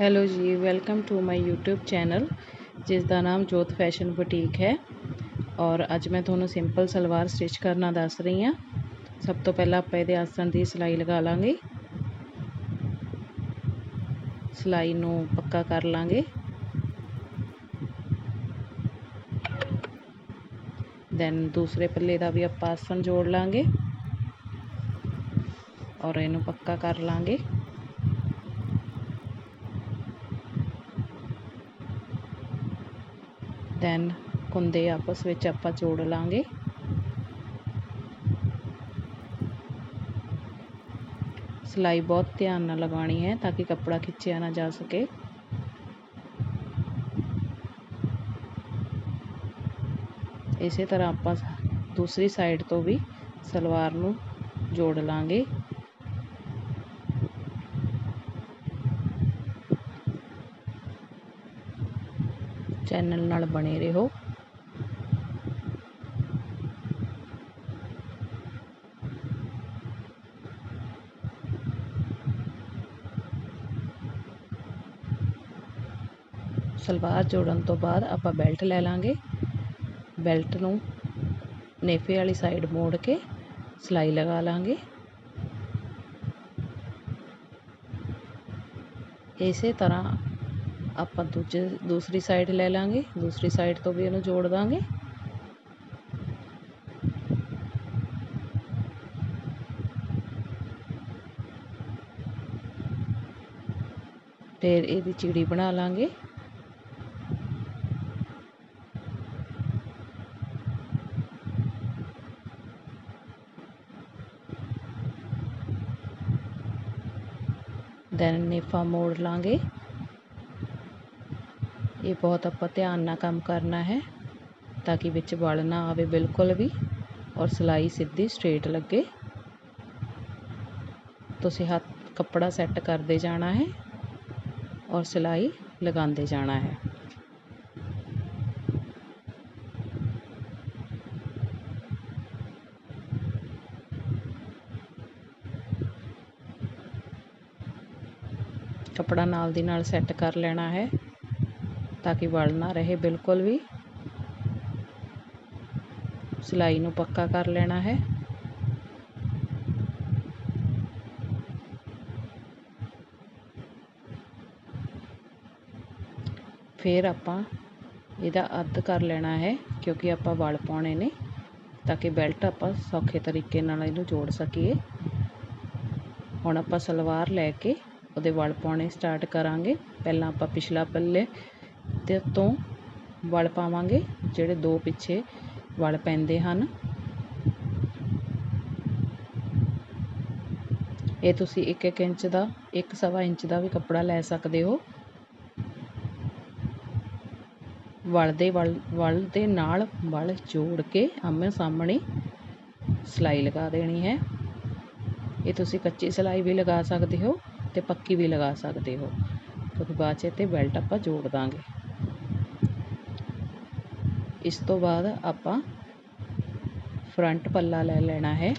Hello ji, welcome to my YouTube channel, ਜਿਸ ਦਾ ਨਾਮ ਜੋਤ ਫੈਸ਼ਨ ਬੁਟੀਕ ਹੈ। ਔਰ ਅੱਜ ਮੈਂ ਤੁਹਾਨੂੰ ਸਿੰਪਲ ਸਲਵਾਰ ਸਟਿਚ ਕਰਨਾ ਦੱਸ ਰਹੀ ਹਾਂ। ਸਭ ਤੋਂ ਪਹਿਲਾਂ ਆਪਾਂ ਇਹਦੇ ਆਸਣ ਦੀ ਸਿਲਾਈ ਲਗਾ ਲਾਂਗੇ। ਸਿਲਾਈ ਨੂੰ ਪੱਕਾ ਕਰ ਲਾਂਗੇ। ਦੈਨ ਦੂਸਰੇ ਪੱਲੇ ਦਾ ਵੀ ਆਪਾਂ ਆਸਣ ਜੋੜ ਲਾਂਗੇ। ਔਰ ਇਹਨੂੰ ਪੱਕਾ ਕਰ ਲਾਂਗੇ। ਦੈਨ ਕੁੰਦੇ ਆਪਸ ਵਿੱਚ ਆਪਾਂ ਜੋੜ ਲਾਂਗੇ। ਸਿਲਾਈ ਬਹੁਤ ਧਿਆਨ ਨਾਲ ਲਗਾਉਣੀ ਹੈ ਤਾਂ ਕਿ ਕੱਪੜਾ ਖਿੱਚਿਆ ਨਾ ਜਾ ਸਕੇ। ਇਸੇ ਤਰ੍ਹਾਂ ਆਪਾਂ ਦੂਸਰੀ ਸਾਈਡ ਤੋਂ ਵੀ ਸਲਵਾਰ ਨੂੰ ਜੋੜ ਲਾਂਗੇ। ਚੈਨਲ ਨਾਲ ਬਣੇ ਰਹੋ। ਸਲਵਾਰ ਜੋੜਨ ਤੋਂ ਬਾਅਦ ਆਪਾਂ ਬੈਲਟ ਲੈ ਲਾਂਗੇ। ਬੈਲਟ ਨੂੰ ਨੇਫੇ ਵਾਲੀ ਸਾਈਡ ਮੋੜ ਕੇ ਸਿਲਾਈ ਲਗਾ ਲਾਂਗੇ। ਇਸੇ ਤਰ੍ਹਾਂ ਆਪਾਂ ਦੂਜੇ, ਦੂਸਰੀ ਸਾਈਡ ਲੈ ਲਾਂਗੇ। ਦੂਸਰੀ ਸਾਈਡ ਤੋਂ ਵੀ ਇਹਨੂੰ ਜੋੜ ਦਾਂਗੇ। ਫਿਰ ਇਹਦੀ ਚਿੜੀ ਬਣਾ ਲਾਂਗੇ। ਦੈਨ ਨੇਫਾ ਮੋੜ ਲਾਂਗੇ। ਇਹ ਬਹੁਤ ਆਪਾਂ ਧਿਆਨ ਨਾਲ ਕੰਮ ਕਰਨਾ ਹੈ ਤਾਂ ਕਿ ਵਿੱਚ ਵਲ ਨਾ ਆਵੇ ਬਿਲਕੁਲ ਵੀ ਔਰ ਸਿਲਾਈ ਸਿੱਧੀ ਸਟ੍ਰੇਟ ਲੱਗੇ ਤੁਸੀਂ ਹੱਥ ਕੱਪੜਾ ਸੈੱਟ ਕਰਦੇ ਜਾਣਾ ਹੈ ਔਰ ਸਿਲਾਈ ਲਗਾਉਂਦੇ ਜਾਣਾ ਹੈ ਕੱਪੜਾ ਨਾਲ ਦੀ ਨਾਲ ਸੈੱਟ ਕਰ ਲੈਣਾ ਹੈ ਤਾਂ ਕਿ ਵਲ ਨਾ ਰਹੇ, ਬਿਲਕੁਲ ਵੀ। ਸਿਲਾਈ ਨੂੰ ਪੱਕਾ ਕਰ ਲੈਣਾ ਹੈ। ਫਿਰ ਆਪਾਂ ਇਹਦਾ ਅੱਧ ਕਰ ਲੈਣਾ ਹੈ, ਕਿਉਂਕਿ ਆਪਾਂ ਵਲ ਪਾਉਣੇ ਨੇ ਤਾਂ ਕਿ ਬੈਲਟ ਆਪਾਂ ਸੌਖੇ ਤਰੀਕੇ ਨਾਲ ਇਹਨੂੰ ਜੋੜ ਸਕੀਏ। ਹੁਣ ਆਪਾਂ ਸਲਵਾਰ ਲੈ ਕੇ ਉਹਦੇ ਵਲ ਪਾਉਣੇ ਸਟਾਰਟ ਕਰਾਂਗੇ। ਪਹਿਲਾਂ ਆਪਾਂ ਪਿਛਲਾ ਪੱਲੇ ਤੇ ਤੋਂ ਵਲ ਪਾਵਾਂਗੇ, ਜਿਹੜੇ ਦੋ ਪਿੱਛੇ ਵਲ ਪੈਂਦੇ ਹਨ। ਇਹ ਤੁਸੀਂ 1-1 ਇੰਚ ਦਾ 1 ਇੰਚ ਦਾ ਵੀ ਕੱਪੜਾ ਲੈ ਸਕਦੇ ਹੋ। ਵਲ ਦੇ ਵਲ ਵਲ ਦੇ ਨਾਲ ਵਲ ਜੋੜ ਕੇ ਆਮੇ ਸਾਹਮਣੇ ਸਿਲਾਈ ਲਗਾ ਦੇਣੀ ਹੈ। ਇਹ ਤੁਸੀਂ ਕੱਚੀ ਸਿਲਾਈ ਵੀ ਲਗਾ ਸਕਦੇ ਹੋ ਤੇ ਪੱਕੀ ਵੀ ਲਗਾ ਸਕਦੇ ਹੋ। ਕਿਉਂਕਿ ਬਾਅਦ 'ਚ ਤੇ ਬੈਲਟ ਆਪਾਂ ਜੋੜ ਦਾਂਗੇ। ਇਸ ਤੋਂ ਬਾਅਦ ਆਪਾਂ ਫਰੰਟ ਪੱਲਾ ਲੈ ਲੈਣਾ ਹੈ।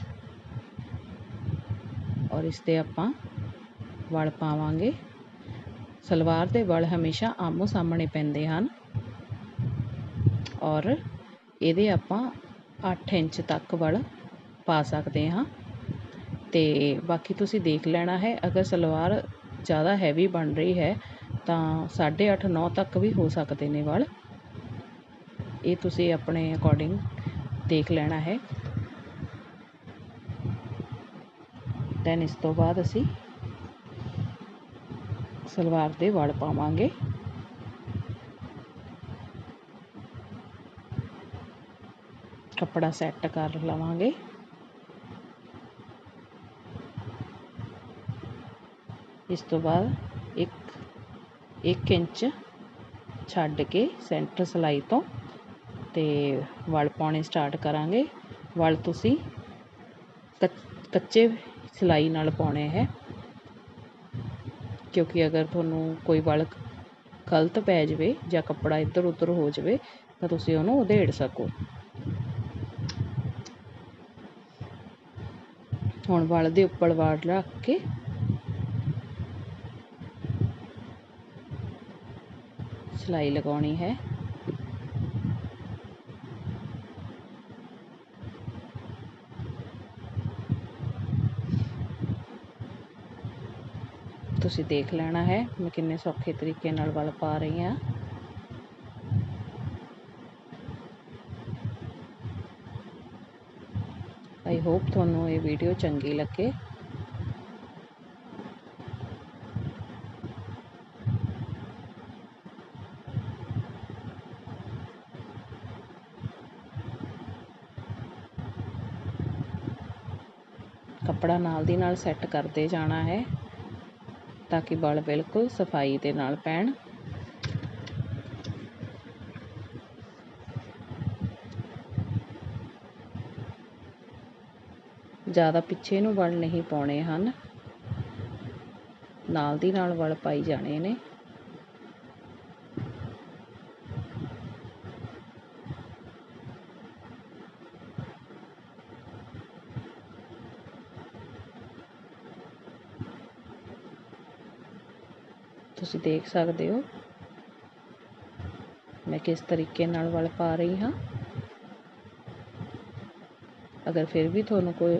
ਔਰ ਇਸ ਤੇ ਆਪਾਂ ਵਲ ਪਾਵਾਂਗੇ। ਸਲਵਾਰ ਦੇ ਵਲ ਹਮੇਸ਼ਾ ਆਮੋ ਸਾਹਮਣੇ ਪੈਂਦੇ ਹਨ। ਔਰ ਇਹਦੇ ਆਪਾਂ 8 ਇੰਚ ਤੱਕ ਵਲ ਪਾ ਸਕਦੇ ਹਾਂ। ਤੇ ਬਾਕੀ ਤੁਸੀਂ ਦੇਖ ਲੈਣਾ ਹੈ, ਅਗਰ ਸਲਵਾਰ ਜ਼ਿਆਦਾ ਹੈਵੀ ਬਣ ਰਹੀ ਹੈ, ਤਾਂ 8.5 9 ਤੱਕ ਵੀ ਹੋ ਸਕਦੇ ਨੇ ਵਲ। ਇਹ ਤੁਸੀਂ ਆਪਣੇ ਅਕੋਰਡਿੰਗ ਦੇਖ ਲੈਣਾ ਹੈ। ਦੈਨ ਇਸ ਤੋਂ ਬਾਅਦ ਅਸੀਂ ਸਲਵਾਰ ਦੇ ਵੜ ਪਾਵਾਂਗੇ। ਕੱਪੜਾ ਸੈੱਟ ਕਰ ਲਵਾਂਗੇ। ਇਸ ਤੋਂ ਬਾਅਦ ਇੱਕ ਇੱਕ ਇੰਚ ਛੱਡ ਕੇ ਸੈਂਟਰ ਸਲਾਈ ਤੋਂ ਤੇ ਵਲ ਪਾਉਣੇ ਸਟਾਰਟ ਕਰਾਂਗੇ। ਵਲ ਤੁਸੀਂ ਕੱਚੇ ਸਿਲਾਈ ਨਾਲ ਪਾਉਣੇ ਹੈ। ਕਿਉਂਕਿ ਅਗਰ ਤੁਹਾਨੂੰ ਕੋਈ ਵਲ ਗਲਤ ਪੈ ਜਾਵੇ ਜਾਂ ਕੱਪੜਾ ਇੱਧਰ ਉੱਧਰ ਹੋ ਜਾਵੇ, ਤਾਂ ਤੁਸੀਂ ਉਹਨੂੰ ਉਧੇੜ ਸਕੋ। ਹੁਣ ਵਲ ਦੇ ਉੱਪਰ ਵਾੜ ਰੱਖ ਕੇ ਸਿਲਾਈ ਲਗਾਉਣੀ ਹੈ। ਤੁਸੀਂ ਦੇਖ ਲੈਣਾ ਹੈ, ਮੈਂ ਕਿੰਨੇ ਸੌਖੇ ਤਰੀਕੇ ਨਾਲ ਵਲ ਪਾ ਰਹੀ ਹਾਂ। ਆਈ ਹੋਪ ਤੁਹਾਨੂੰ ਇਹ ਵੀਡੀਓ ਚੰਗੀ ਲੱਗੇ। ਕੱਪੜਾ ਨਾਲ ਦੀ ਨਾਲ ਸੈੱਟ ਕਰਦੇ ਜਾਣਾ ਹੈ ਤਾਂ ਕਿ ਵਾਲ ਬਿਲਕੁਲ ਸਫ਼ਾਈ ਦੇ ਨਾਲ ਪੈਣ। ਜ਼ਿਆਦਾ ਪਿੱਛੇ ਨੂੰ ਵਲ ਨਹੀਂ ਪਾਉਣੇ ਹਨ। ਨਾਲ ਦੀ ਨਾਲ ਵਲ ਪਾਈ ਜਾਣੇ ਨੇ ਤੁਸੀਂ ਦੇਖ ਸਕਦੇ ਹੋ। ਮੈਂ ਕਿਸ ਤਰੀਕੇ ਨਾਲ ਵਲ ਪਾ ਰਹੀ ਹਾਂ। ਅਗਰ ਫਿਰ ਵੀ ਤੁਹਾਨੂੰ ਕੋਈ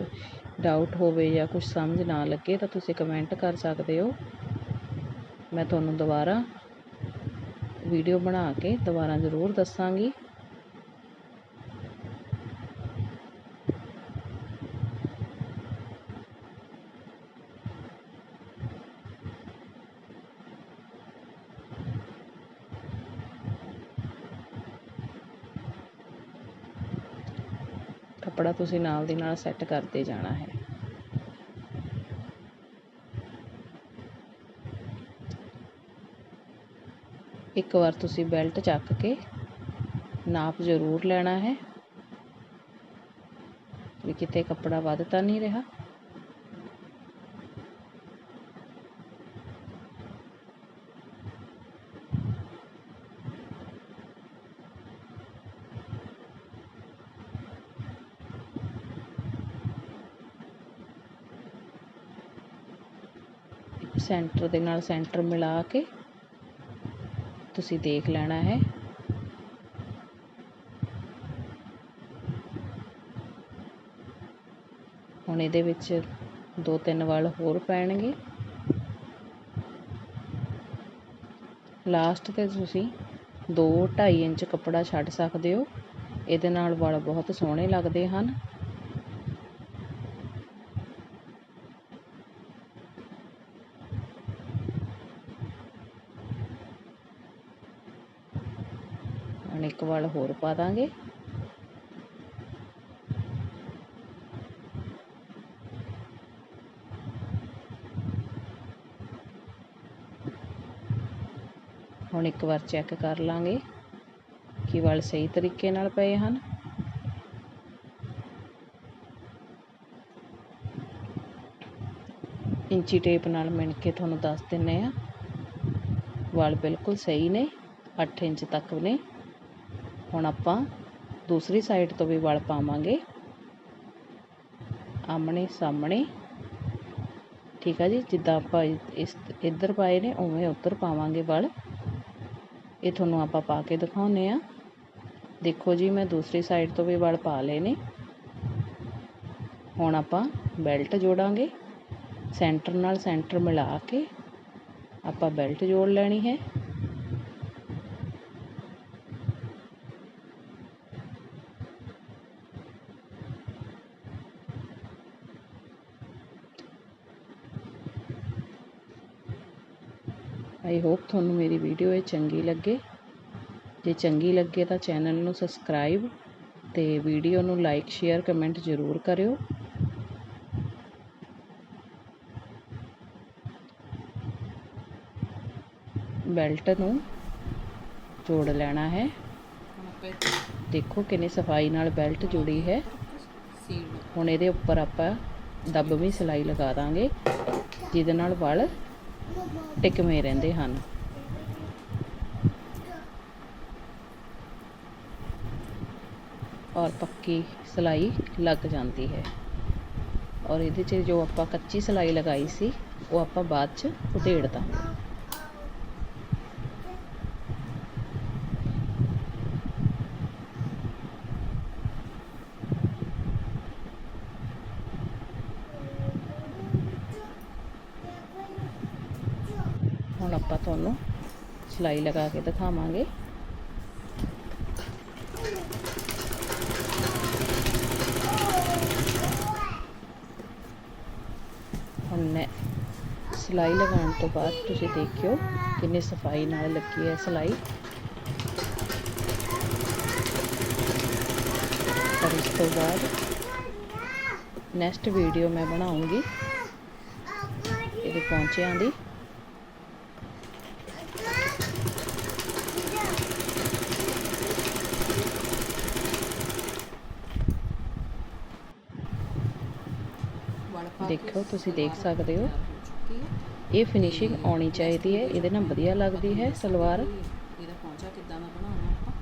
ਡਾਊਟ ਹੋਵੇ ਜਾਂ ਕੁਝ ਸਮਝ ਨਾ ਲੱਗੇ ਤਾਂ ਤੁਸੀਂ ਕਮੈਂਟ ਕਰ ਸਕਦੇ ਹੋ। ਮੈਂ ਤੁਹਾਨੂੰ ਦੁਬਾਰਾ ਵੀਡੀਓ ਬਣਾ ਕੇ ਦੁਬਾਰਾ ਜ਼ਰੂਰ ਦੱਸਾਂਗੀ। ਕੱਪੜਾ ਤੁਸੀਂ ਨਾਲ ਦੀ ਨਾਲ ਸੈੱਟ ਕਰਦੇ ਜਾਣਾ ਹੈ। ਇੱਕ ਵਾਰ ਤੁਸੀਂ ਬੈਲਟ ਚੱਕ ਕੇ ਨਾਪ ਜ਼ਰੂਰ ਲੈਣਾ ਹੈ। ਵੀ ਕਿਤੇ ਕੱਪੜਾ ਵੱਧ ਤਾਂ ਨਹੀਂ ਰਿਹਾ। ਸੈਂਟਰ ਦੇ ਨਾਲ ਸੈਂਟਰ ਮਿਲਾ ਕੇ ਤੁਸੀਂ ਦੇਖ ਲੈਣਾ ਹੈ। ਹੁਣ ਇਹਦੇ ਵਿੱਚ ਦੋ ਤਿੰਨ ਵਾਲ ਹੋਰ ਪੈਣਗੇ। ਲਾਸਟ ਤੇ ਤੁਸੀਂ 2.5 ਇੰਚ ਕੱਪੜਾ ਛੱਡ ਸਕਦੇ ਹੋ। ਇਹਦੇ ਨਾਲ ਵਾਲ ਬਹੁਤ ਸੋਹਣੇ ਲੱਗਦੇ ਹਨ ਹੁਣ ਇੱਕ ਵਾਲ ਹੋਰ ਪਾ ਦਾਂਗੇ। ਹੁਣ ਇੱਕ ਵਾਰ ਚੈੱਕ ਕਰ ਲਾਂਗੇ ਕਿ ਵਾਲ ਸਹੀ ਤਰੀਕੇ ਨਾਲ ਪਏ ਹਨ। ਇੰਚੀ ਟੇਪ ਨਾਲ ਮਿਣ ਕੇ ਤੁਹਾਨੂੰ ਦੱਸ ਦਿੰਨੇ ਆ। ਵਾਲ ਬਿਲਕੁਲ ਸਹੀ ਨੇ 8 ਇੰਚ ਤੱਕ ਨੇ। ਹੁਣ ਆਪਾਂ ਦੂਸਰੀ ਸਾਈਡ ਤੋਂ ਵੀ ਵਲ ਪਾਵਾਂਗੇ। ਆਮਣੇ ਸਾਹਮਣੇ। ਠੀਕ ਆ ਜੀ, ਜਿੱਦਾਂ ਆਪਾਂ ਇਸ, ਇੱਧਰ ਪਾਏ ਨੇ, ਉਵੇਂ ਉੱਧਰ ਪਾਵਾਂਗੇ ਵਲ। ਇਹ ਤੁਹਾਨੂੰ ਆਪਾਂ ਪਾ ਕੇ ਦਿਖਾਉਨੇ ਆ ਦੇਖੋ ਜੀ, ਮੈਂ ਦੂਸਰੀ ਸਾਈਡ ਤੋਂ ਵੀ ਵਲ ਪਾ ਲਏ ਨੇ। ਹੁਣ ਆਪਾਂ ਬੈਲਟ ਜੋੜਾਂਗੇ। ਸੈਂਟਰ ਨਾਲ ਸੈਂਟਰ ਮਿਲਾ ਕੇ ਆਪਾਂ ਬੈਲਟ ਜੋੜ ਲੈਣੀ ਹੈ। ਆਈ ਹੋਪ ਤੁਹਾਨੂੰ ਮੇਰੀ ਵੀਡੀਓ ਇਹ ਚੰਗੀ ਲੱਗੇ। ਜੇ ਚੰਗੀ ਲੱਗੇ ਤਾਂ ਚੈਨਲ ਨੂੰ ਸਬਸਕ੍ਰਾਈਬ ਤੇ ਵੀਡੀਓ ਨੂੰ ਲਾਈਕ ਸ਼ੇਅਰ ਕਮੈਂਟ ਜ਼ਰੂਰ ਕਰਿਓ। ਬੈਲਟ ਨੂੰ ਜੋੜ ਲੈਣਾ ਹੈ। ਦੇਖੋ ਕਿੰਨੀ ਸਫ਼ਾਈ ਨਾਲ ਬੈਲਟ ਜੁੜੀ ਹੈ। ਹੁਣ ਇਹਦੇ ਉੱਪਰ ਆਪਾਂ ਦੱਬਵੀਂ ਸਿਲਾਈ ਲਗਾ ਦਾਂਗੇ, ਜਿਹਦੇ ਨਾਲ ਵਲ ਟਿਕਵੇਂ ਰਹਿੰਦੇ ਹਨ। ਔਰ ਪੱਕੀ ਸਿਲਾਈ ਲੱਗ ਜਾਂਦੀ ਹੈ। ਔਰ ਇਹਦੇ 'ਚ ਜੋ ਆਪਾਂ ਕੱਚੀ ਸਿਲਾਈ ਲਗਾਈ ਸੀ, ਉਹ ਆਪਾਂ ਬਾਅਦ 'ਚ ਉਧੇੜ ਦਾਂਗੇ ਹੁਣ ਆਪਾਂ ਤੁਹਾਨੂੰ ਸਿਲਾਈ ਲਗਾ ਕੇ ਦਿਖਾਵਾਂਗੇ। ਹੁਣ ਮੈਂ ਸਿਲਾਈ ਲਗਾਉਣ ਤੋਂ ਬਾਅਦ ਤੁਸੀਂ ਦੇਖਿਓ ਕਿੰਨੀ ਸਫ਼ਾਈ ਨਾਲ ਲੱਗੀ ਹੈ ਸਿਲਾਈ। ਪਰ ਇਸ ਤੋਂ ਬਾਅਦ ਨੈਕਸਟ ਵੀਡੀਓ ਮੈਂ ਬਣਾਉਂਗੀ ਇਹਦੇ ਪਹੁੰਚਿਆਂ ਦੀ। ਦੇਖੋ ਤੁਸੀਂ ਦੇਖ ਸਕਦੇ ਹੋ। ਇਹ ਫਿਨਿਸ਼ਿੰਗ ਆਉਣੀ ਚਾਹੀਦੀ ਹੈ ਇਹਦੇ ਨਾਲ ਵਧੀਆ ਲੱਗਦੀ ਹੈ ਸਲਵਾਰ। ਇਹਦਾ ਪਹੁੰਚਾ ਕਿੱਦਾਂ ਦਾ ਬਣਾਉਣਾ ਆਪਾਂ?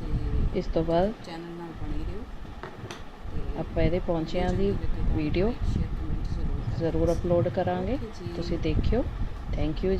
ਤੇ ਇਸ ਤੋਂ ਬਾਅਦ ਚੈਨਲ ਨਾਲ ਬਣੇ ਰਹੋ। ਆਪਾਂ ਇਹਦੇ ਪਹੁੰਚਿਆਂ ਦੀ ਵੀਡੀਓ ਜ਼ਰੂਰ ਅਪਲੋਡ ਕਰਾਂਗੇ। ਤੁਸੀਂ ਦੇਖਿਓ। ਥੈਂਕ ਯੂ ਜੀ।